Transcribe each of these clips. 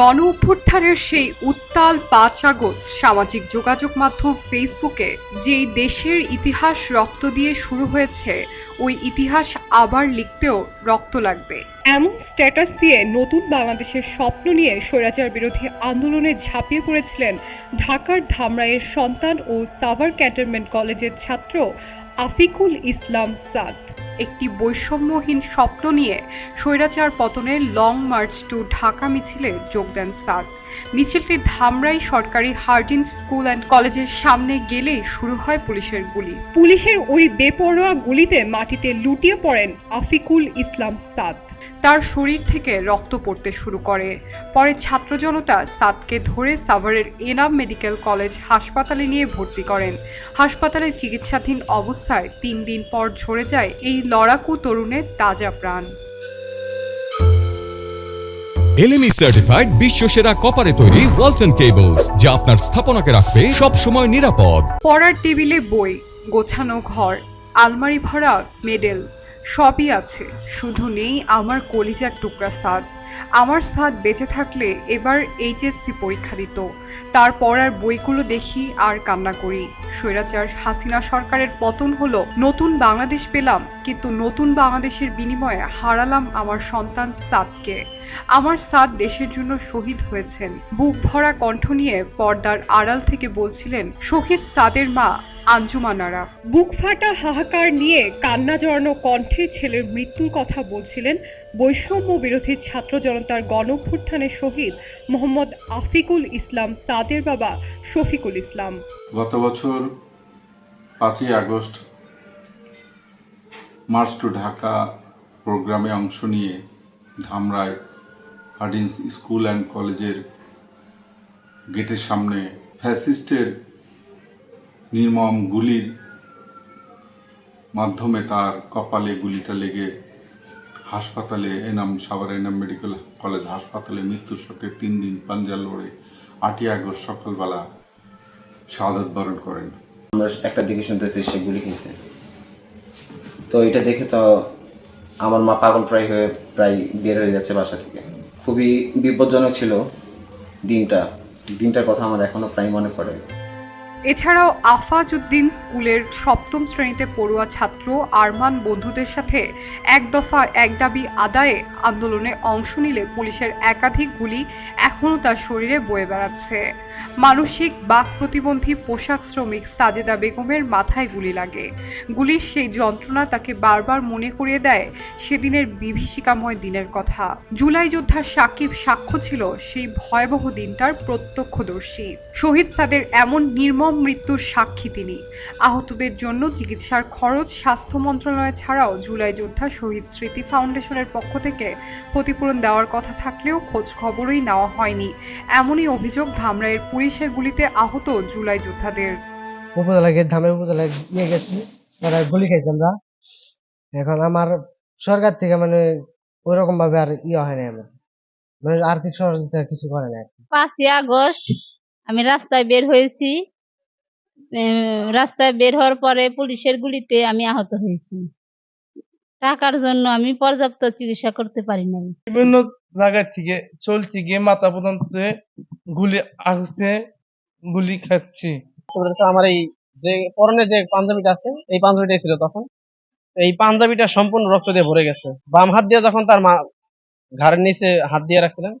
গণ অভ্যুত্থানের সেই উত্তাল পাঁচ আগস্ট সামাজিক যোগাযোগ মাধ্যম ফেসবুকে যেই দেশের ইতিহাস রক্ত দিয়ে শুরু হয়েছে, ওই ইতিহাস আবার লিখতেও রক্ত লাগবে। এমন স্ট্যাটাস দিয়ে নতুন বাংলাদেশের স্বপ্ন নিয়ে স্বৈরাচার বিরোধী আন্দোলনে ঝাঁপিয়ে পড়েছিলেন ঢাকার ধামরাইয়ের সন্তান ও সাভার ক্যান্টনমেন্ট কলেজের ছাত্র আফিকুল ইসলাম সাদ। একটি বৈষম্যহীন স্বপ্ন নিয়ে স্বৈরাচার পতনের লং মার্চ টু ঢাকা মিছিলে যোগ দেন সাদ। মিছিলটি ধামরাই সরকারি হার্ডিন স্কুল অ্যান্ড কলেজের সামনে গেলেই শুরু হয় পুলিশের গুলি। পুলিশের ওই বেপরোয়া গুলিতে মাটিতে লুটিয়ে পড়েন আফিকুল ইসলাম সাদ। তার শরীর থেকে রক্ত পড়তে শুরু করে। পরে ছাত্র জনতা সাদকে ধরে সাভারের এনাম মেডিকেল কলেজ হাসপাতালে নিয়ে ভর্তি করেন। হাসপাতালে চিকিৎসাধীন অবস্থায় তিন দিন পর ঝরে যায় এই লড়াকু তরুণের তাজা প্রাণ। এলএমই সার্টিফাইড বিশ্ব সেরা কপারে তৈরি ওয়ালটন কেবলস যা আপনার স্থাপনাকে রাখবে সব সময় নিরাপদ। পড়ার টেবিলে বই গোছানো ঘর আলমারি ভরা মেডেল সবই আছে। শুধু নেই আমার কলিজার টুকরা সাদ আমার সাদ বেঁচে থাকলে এবার এইচএসসি পরীক্ষা দিত। তারপর আর বইগুলো দেখি আর কান্না করি। স্বৈরাচার হাসিনা সরকারের পতন হলো, নতুন বাংলাদেশ পেলাম, কিন্তু নতুন বাংলাদেশের বিনিময়ে হারালাম আমার সন্তান সাদকে। আমার সাদ দেশের জন্য শহীদ হয়েছেন। বুক ভরা কণ্ঠ নিয়ে পর্দার আড়াল থেকে বলছিলেন, শহীদ সাদের মা আঞ্জুমানারা। বুক ফাটা হাহাকার নিয়ে কান্না জড়ানো কণ্ঠে ছেলের মৃত্যুর কথা বলছিলেন বৈষম্য বিরোধী ছাত্র জনতার গণভ্যুত্থানের শহীদ মোহাম্মদ আফিকুল ইসলাম সাদের বাবা শফিকুল ইসলাম। গত বছর পাঁচই আগস্ট মার্চ টু ঢাকা প্রোগ্রামে অংশ নিয়ে ধামরায় হার্ডিন্স স্কুল অ্যান্ড কলেজের গেটের সামনে ফ্যাসিস্টের নির্মম গুলির মাধ্যমে তার কপালে গুলিটা লেগে হাসপাতালে, এনাম সাভার এনাম মেডিকেল কলেজ হাসপাতালে মৃত্যুর সাথে তিন দিন পাঞ্জা লড়ে আটই আগস্ট সকালবেলা শাহাদত বরণ করেন। আমরা একটা দিকে শুনতেছি, সে গুলি খেয়েছে। তো এটা দেখে তো আমার মা পাগল প্রায় হয়ে, প্রায় বের হয়ে যাচ্ছে বাসা থেকে। খুবই বিপজ্জনক ছিল দিনটা। দিনটার কথা আমার এখনও প্রায় মনে পড়ে। এছাড়াও আফাজউদ্দিন স্কুলের সপ্তম শ্রেণীতে পড়ুয়া ছাত্র আরমান বন্ধুদের সাথে এক দফা এক দাবি আদায়ে আন্দোলনে অংশ নিলে পুলিশের একাধিক গুলি এখনও তার শরীরে বয়ে বেড়াচ্ছে। মানসিক বাক প্রতিবন্ধী পোশাক শ্রমিক সাজেদা বেগমের মাথায় গুলি লাগে। গুলির সেই যন্ত্রণা তাকে বারবার মনে করিয়ে দেয় সেদিনের বিভীষিকাময় দিনের কথা। জুলাই যোদ্ধা সাকিব সাক্ষ্য ছিল সেই ভয়াবহ দিনটার প্রত্যক্ষদর্শী। শহীদ সাদের এমন নির্মম মৃত্যুর সাক্ষী তিনি। আহতদের জন্য চিকিৎসার খরচ স্বাস্থ্য মন্ত্রণালয় ছাড়াও জুলাই যোদ্ধা শহীদ স্মৃতি ফাউন্ডেশনের পক্ষ থেকে ক্ষতিপূরণ দেওয়ার কথা থাকলেও খোঁজ খবরই নেওয়া হয়নি। এমনই অভিযোগ ধামরাইয়ের পুলিশের গুলিতে আহত জুলাই যোদ্ধাদের। উপজেলা গেট ধামের উপজেলায় নিয়ে গেছি তারা গুলি খাইছি আমরা। এখন আমার সরকার থেকে মানে ওইরকম ভাবে আর ইয়ে হয় না আমার। মানে আর্থিক সহযোগিতা কিছু করে না পাঁচই আগস্ট আমি রাস্তায় বের হয়েছি। রাস্তায় বের হওয়ার পরে পুলিশের গুলিতে আমি আহত হয়েছি। টাকার জন্য আমি পর্যাপ্ত চিকিৎসা করতে পারি নাই। বিভিন্ন জায়গা থেকে চলছি গিয়ে মাথা পর্যন্ত গুলি আসছে গুলি খাচ্ছি। আমার এই যে পরনে যে পাঞ্জাবিটা আছে এই পাঞ্জাবিটাই ছিল তখন। এই পাঞ্জাবিটা সম্পূর্ণ রক্ত দিয়ে ভরে গেছে। বাম হাত দিয়ে যখন তার মা ঘাড়ের নিচে হাত দিয়ে রাখছিলেন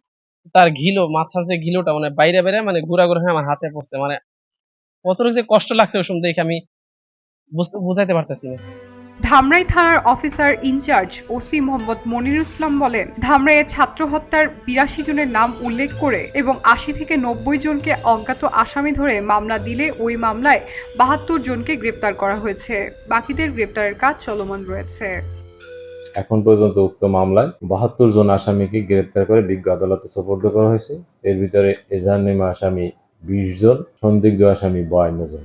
তার ঘিলো মাথার যে ঘিলোটা মানে বাইরে বাইরে মানে ঘুরা ঘুরা হয়ে আমার হাতে পড়ছে মানে কতটুকু যে কষ্ট লাগছে ওই সময় দেখে আমি বুঝতে- বুঝাইতে পারতেছি না। ধামরাই থানার officer in charge OC Mohammad Monirul Islam বলেন ধামরাইয়ে ছাত্র হত্যার বিরাশি জনের নাম উল্লেখ করে এবং আশি থেকে নব্বই জনকে অজ্ঞাত আসামি ধরে মামলা দিলে ওই মামলায় বাহাত্তর জনকে গ্রেপ্তার করা হয়েছে। বাকিদের গ্রেপ্তারের কাজ চলমান রয়েছে। এখন পর্যন্ত উক্ত মামলায় বাহাত্তর জন আসামিকে গ্রেপ্তার করে বিজ্ঞ আদালতে সোপর্দ করা হয়েছে। এর ভিতরে এজাহারনামা আসামি বিশ জন সন্দিগ্ধ আসামি বায়ান্ন জন।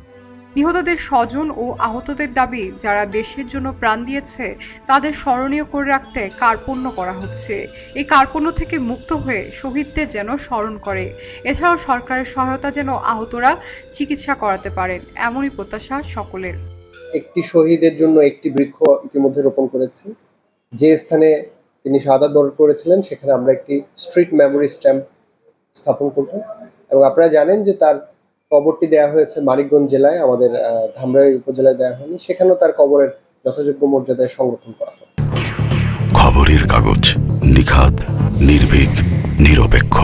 নিহতদের স্বজন ও আহতদের দাবি যারা দেশের জন্য প্রাণ দিয়েছে তাদের স্মরণীয় করে রাখতে কার্পণ্য করা হচ্ছে। এই কার্পণ্য থেকে মুক্ত হয়ে শহীদদের যেন স্মরণ করে। এছাড়াও সরকারের সহায়তা যেন আহতরা চিকিৎসা করাতে পারেন এমনই প্রত্যাশা সকলের। একটি শহীদের জন্য একটি বৃক্ষ ইতিমধ্যে রোপণ করেছি। যে স্থানে তিনি শাহাদাত বরণ করেছিলেন সেখানে আমরা একটি স্ট্রিট মেমোরি স্ট্যাম্প স্থাপন করবেন এবং আপনারা জানেন যে তার কবরটি দেয়া হয়েছে মানিকগঞ্জ জেলায়, আমাদের ধামরাই উপজেলায় দেওয়া হয়নি। সেখানেও তার কবরের যথাযোগ্য মর্যাদায় সংরক্ষণ করা হবে খবরের কাগজ নিখাত, নির্ভীক, নিরপেক্ষ।